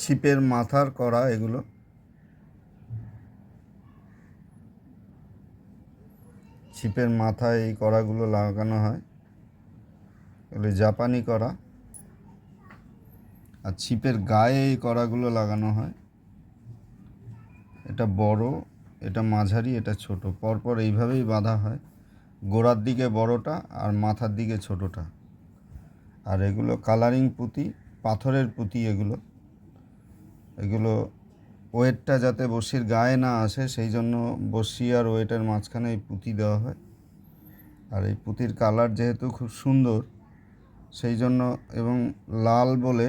ছিপের মাথার করা এগুলো। ছিপের মাথায় এই কড়াগুলো লাগানো হয়। এগুলো জাপানি কড়া। আর ছিপের গায়ে এই কড়াগুলো লাগানো হয়। এটা বড়, এটা মাঝারি, এটা ছোট। পরপর এইভাবেই বাঁধা হয়। গোড়ার দিকে বড়টা আর মাথার দিকে ছোটটা। আর এগুলো কালারিং পুঁতি, পাথরের পুঁতি এগুলো। এগুলো ওয়েটটা যাতে বড়শির গায়ে না আসে, সেই জন্য বড়শি আর ওয়েটের মাঝখানে এই পুঁতি দেওয়া হয়। আর এই পুঁতির কালার যেহেতু খুব সুন্দর, সেই জন্য এবং লাল বলে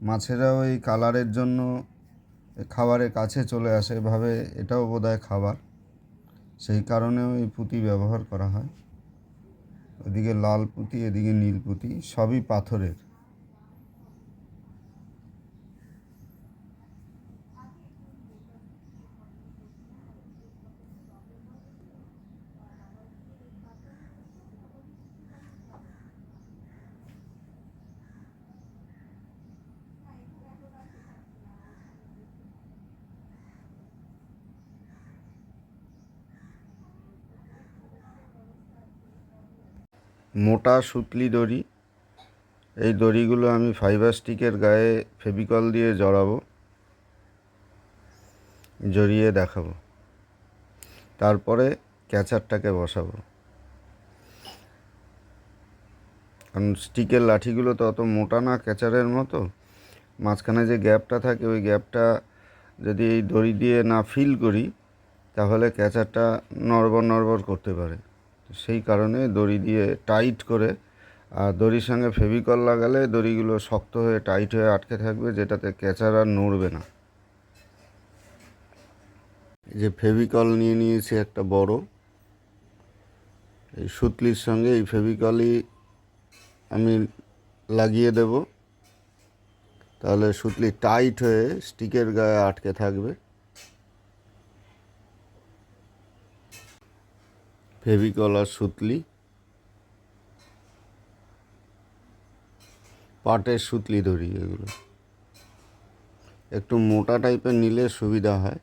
মাছেরাও এই কালারের জন্য খাবারের কাছে চলে আসে ভাবে এটাও বোধহয় খাবার। সেই কারণেও এই পুঁতি ব্যবহার করা হয়। ওদিকে লাল পুঁতি, এদিকে নীল পুঁতি, সবই পাথরের। মোটা সুতলি দড়ি। এই দড়িগুলো আমি ফাইবার স্টিকের গায়ে ফেভিকল দিয়ে জড়াবো। জড়িয়ে দেখাবো। তারপরে ক্যাচারটাকে বসাবো। কারণ স্টিকের লাঠিগুলো তো অত মোটা না ক্যাচারের মতো। মাঝখানে যে গ্যাপটা থাকে, ওই গ্যাপটা যদি এই দড়ি দিয়ে না ফিল করি, তাহলে ক্যাচারটা নড়বড় নড়বড় করতে পারে। সেই কারণে দড়ি দিয়ে টাইট করে, আর দড়ির সঙ্গে ফেভিকল লাগালে দড়িগুলো শক্ত হয়ে টাইট হয়ে আটকে থাকবে, যেটাতে ক্যাচার আর নড়বে না। এই যে ফেভিকল নিয়ে নিয়েছি একটা বড়, এই সুতলির সঙ্গে এই ফেভিকলই আমি লাগিয়ে দেব। তাহলে সুতলি টাইট হয়ে স্টিকের গায়ে আটকে থাকবে। ফেভিকল আর সুতলি। পাটের সুতলি ধরি এগুলো। একটু মোটা টাইপের নিলে সুবিধা হয়।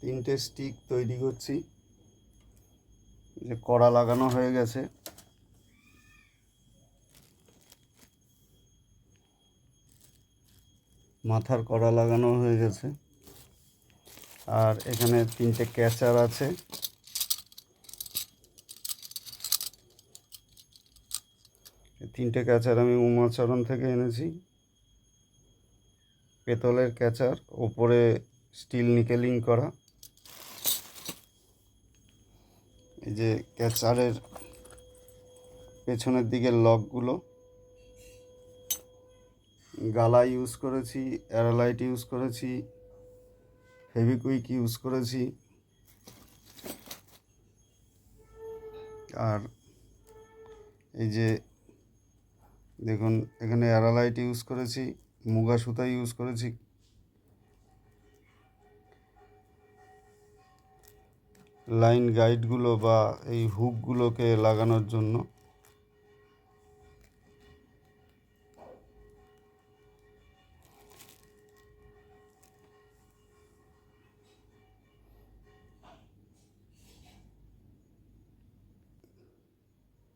তিনটে স্টিক তৈরি করছি। যে কড়া লাগানো হয়ে গেছে। মাথার কড়া লাগানো হয়ে গেছে। আর এখানে তিনটে ক্যাচার আছে। তিনটে ক্যাচার আমি উমাচরণ থেকে এনেছি। পেতলের ক্যাচার, ওপরে স্টিল নিকেলিং করা। এই যে ক্যাচারের পেছনের দিকের লকগুলো। গালা ইউজ করেছি, অ্যারালাইট ইউজ করেছি। ফেভিকুইক ইউজ করেছি। আর এই যে দেখুন, এখানে অ্যারালাইট ইউজ করেছি, মুগা সুতা ইউজ করেছি। লাইন গাইডগুলো বা এই হুকগুলোকে লাগানোর জন্য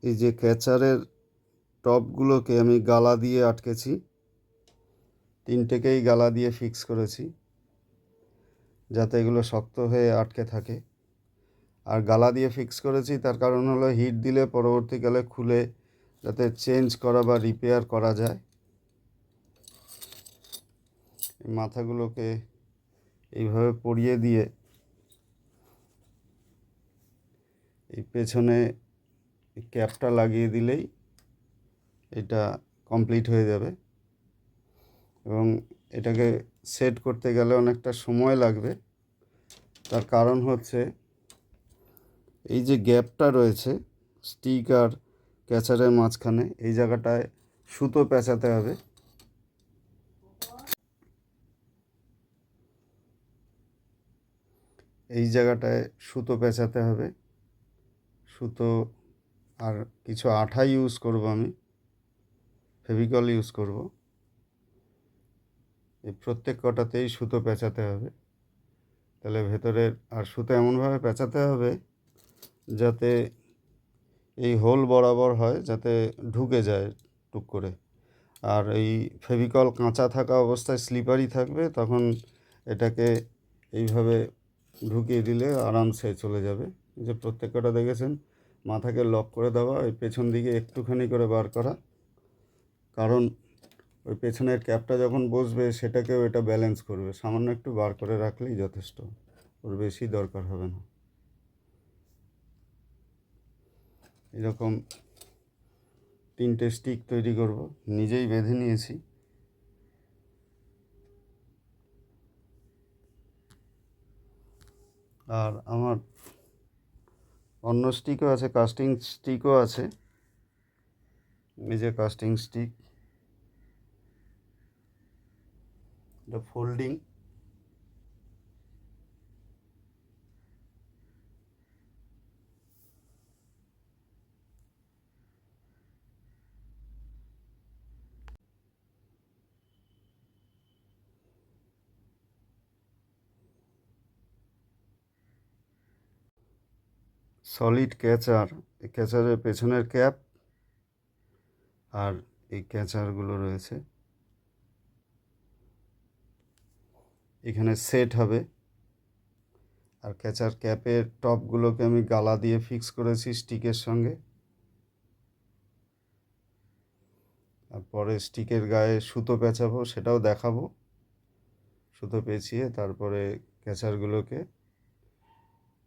এই যে ক্যাচারের টপগুলোকে আমি গালা দিয়ে আটকেছি। তিনটেকেই গালা দিয়ে ফিক্স করেছি যাতে এগুলো শক্ত হয়ে আটকে থাকে। আর গালা দিয়ে ফিক্স করেছি তার কারণ হলো হিট দিলে পরবর্তীকালে খুলে যাতে চেঞ্জ করা বা রিপেয়ার করা যায়। মাথাগুলোকে এইভাবে পরিয়ে দিয়ে এই পেছনে ক্যাপটা লাগিয়ে দিলেই এটা কমপ্লিট হয়ে যাবে। এবং এটাকে সেট করতে গেলে অনেকটা সময় লাগবে। তার কারণ হচ্ছে এই যে গ্যাপটা রয়েছে, স্টিক আর ক্যাচারের মাঝখানে, এই জায়গাটায় সুতো পেঁচাতে হবে। এই জায়গাটায় সুতো পেঁচাতে হবে। সুতো আর কিছু আঠা ইউজ করব আমি ফেভিকল ইউজ করব। এই প্রত্যেক কটাতেই সুতো পেঁচাতে হবে। তাহলে ভেতরের আর সুতো এমনভাবে পেঁচাতে হবে যাতে এই হোল বরাবর হয়, যাতে ঢুকে যায় টুক করে। আর এই ফেভিকল কাঁচা থাকা অবস্থায় স্লিপারি থাকবে, তখন এটাকে এইভাবে ঢুকিয়ে দিলে আরামসে চলে যাবে। যে প্রত্যেক কটা দেখেছেন মাথাকে লক করে দেওয়া, ওই পেছন দিকে একটুখানি করে বার করা। কারণ ওই পেছনের ক্যাপটা যখন বসবে, সেটাকেও এটা ব্যালেন্স করবে। সামান্য একটু বার করে রাখলেই যথেষ্ট। ওর বেশি দরকার হবে না। এরকম তিনটে স্টিক তৈরি করব। নিজেই বেঁধে নিয়েছি। আর আমার অন্য স্টিকও আছে কাস্টিং স্টিকও আছে। এই যে কাস্টিং স্টিক এটা ফোল্ডিং সলিড ক্যাচার এই ক্যাচারের পেছনের ক্যাপ আর এই ক্যাচারগুলো রয়েছে। এখানে সেট হবে। আর ক্যাচার ক্যাপের টপগুলোকে আমি গালা দিয়ে ফিক্স করেছি স্টিকের সঙ্গে। আর পরে স্টিকের গায়ে সুতো পেঁচাবো, সেটাও দেখাবো। সুতো পেঁচিয়ে তারপরে ক্যাচারগুলোকে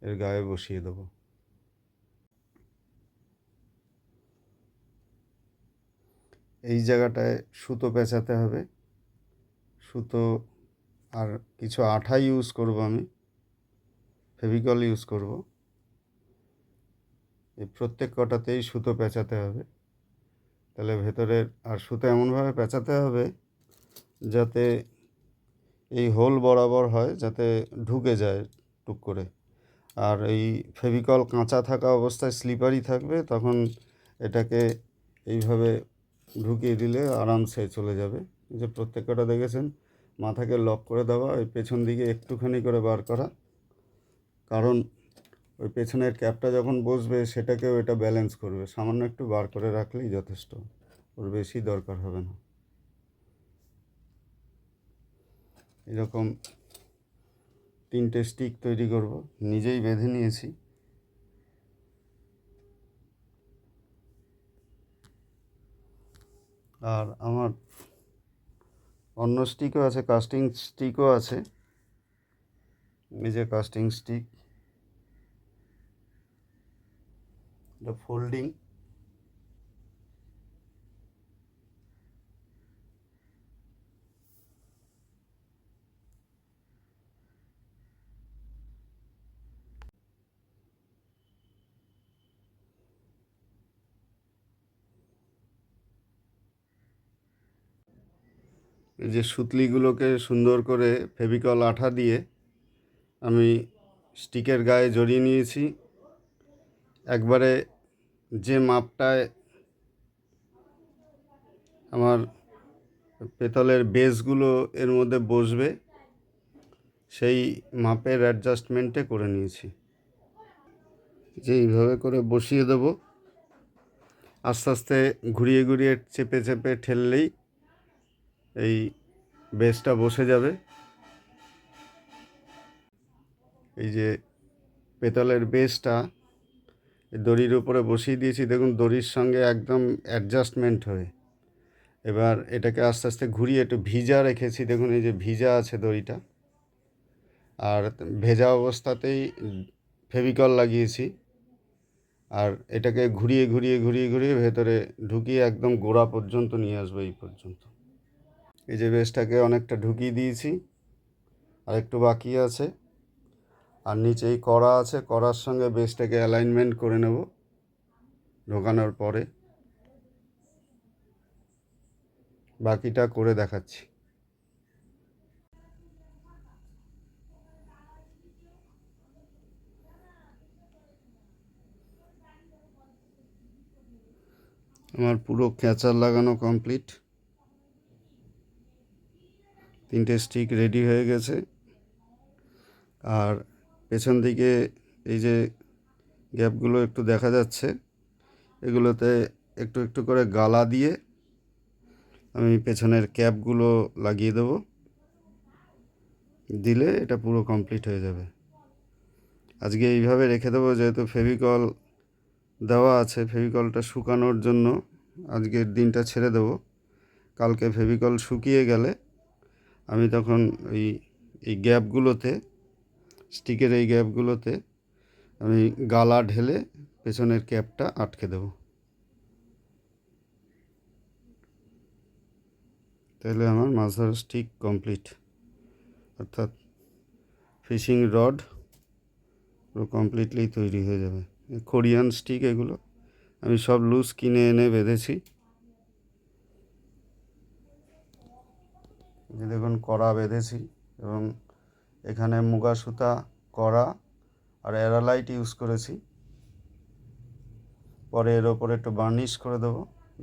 এর গায়ে বসিয়ে দেবো। এই জায়গাটায় সুতো পেঁচাতে হবে। সুতো আর কিছু আঠা ইউজ করব আমি। ফেভিকল ইউজ করব। এই প্রত্যেক কটাতেই সুতো পেঁচাতে হবে। তাহলে ভেতরের আর সুতো এমনভাবে পেঁচাতে হবে যাতে এই হোল বরাবর হয়, যাতে ঢুকে যায় টুক করে। আর এই ফেভিকল কাঁচা থাকা অবস্থায় স্লিপারি থাকবে, তখন এটাকে এইভাবে ঢুকিয়ে দিলে আরামসে চলে যাবে। যে প্রত্যেকটা দেখেছেন, মাথাকে লক করে দেওয়া, ওই পেছন দিকে একটুখানি করে বার করা। কারণ ওই পেছনের ক্যাপটা যখন বসবে, সেটাকেও এটা ব্যালেন্স করবে। সামান্য একটু বার করে রাখলেই যথেষ্ট। ওর বেশি দরকার হবে না। এরকম তিনটে স্টিক তৈরি করব। নিজেই বেঁধে নিয়েছি। আর আমার অন্য স্টিকও আছে কাস্টিং স্টিকও আছে। এই যে কাস্টিং স্টিক এটা ফোল্ডিং যে সুতলিগুলোকে সুন্দর করে ফেভিকল আঠা দিয়ে আমি স্টিকের গায়ে জড়িয়ে নিয়েছি। একবারে যে মাপটায় আমার পেতলের বেসগুলো এর মধ্যে বসবে, সেই মাপের অ্যাডজাস্টমেন্টে করে নিয়েছি। যে এইভাবে করে বসিয়ে দেব। আস্তে আস্তে ঘুরিয়ে ঘুরিয়ে চেপে চেপে ঠেললেই এই বেসটা বসে যাবে। এই যে পেতলের বেসটা দড়ির উপরে বসিয়ে দিয়েছি। দেখুন, দড়ির সঙ্গে একদম অ্যাডজাস্টমেন্ট হয়ে। এবার এটাকে আস্তে আস্তে ঘুরিয়ে একটু ভিজা রেখেছি। দেখুন, এই যে ভিজা আছে দড়িটা। আর ভেজা অবস্থাতেই ফেভিকল লাগিয়েছি। আর এটাকে ঘুরিয়ে ঘুরিয়ে ঘুরিয়ে ঘুরিয়ে ভেতরে ঢুকিয়ে একদম গোড়া পর্যন্ত নিয়ে আসব এই পর্যন্ত। এই যে বেসটাকে অনেকটা ঢুকিয়ে দিয়েছি আর একটু বাকি আছে। আর নিচেই কড়া আছে, কড়ার সঙ্গে বেসটাকে অ্যালাইনমেন্ট করে নেব ঢোকানোর পরে। বাকিটা করে দেখাচ্ছি। আমার পুরো ক্যাচার লাগানো কমপ্লিট। তিনটে স্টিক রেডি হয়ে গেছে। আর পেছন দিকে এই যে গ্যাপগুলো একটু দেখা যাচ্ছে, এগুলোতে একটু একটু করে গালা দিয়ে আমি পেছনের ক্যাপগুলো লাগিয়ে দেবো। দিলে এটা পুরো কমপ্লিট হয়ে যাবে। আজকে এইভাবে রেখে দেবো, যেহেতু ফেভিকল দেওয়া আছে ফেভিকলটা শুকানোর জন্য আজকের দিনটা ছেড়ে দেবো। কালকে ফেভিকল শুকিয়ে গেলে আমি তখন ওই, এই গ্যাপগুলোতে, স্টিকের এই গ্যাপগুলোতে আমি গালা ঢেলে পেছনের ক্যাপটা আটকে দেবো। তাহলে আমার মাছ ধরার স্টিক কমপ্লিট। অর্থাৎ ফিশিং রড পুরো কমপ্লিটলি তৈরি হয়ে যাবে। কোরিয়ান স্টিক এগুলো আমি সব লুজ কিনে এনে বেঁধেছি। যে দেখুন কড়া বেঁধেছি এবং এখানে মুগা সুতা কড়া আর অ্যারালাইট ইউজ করেছি। পরে এর ওপরে একটু বার্নিশ করে দেবো,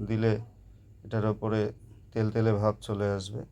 দিলে এটার ওপরে তেল তেলে ভাব চলে আসবে।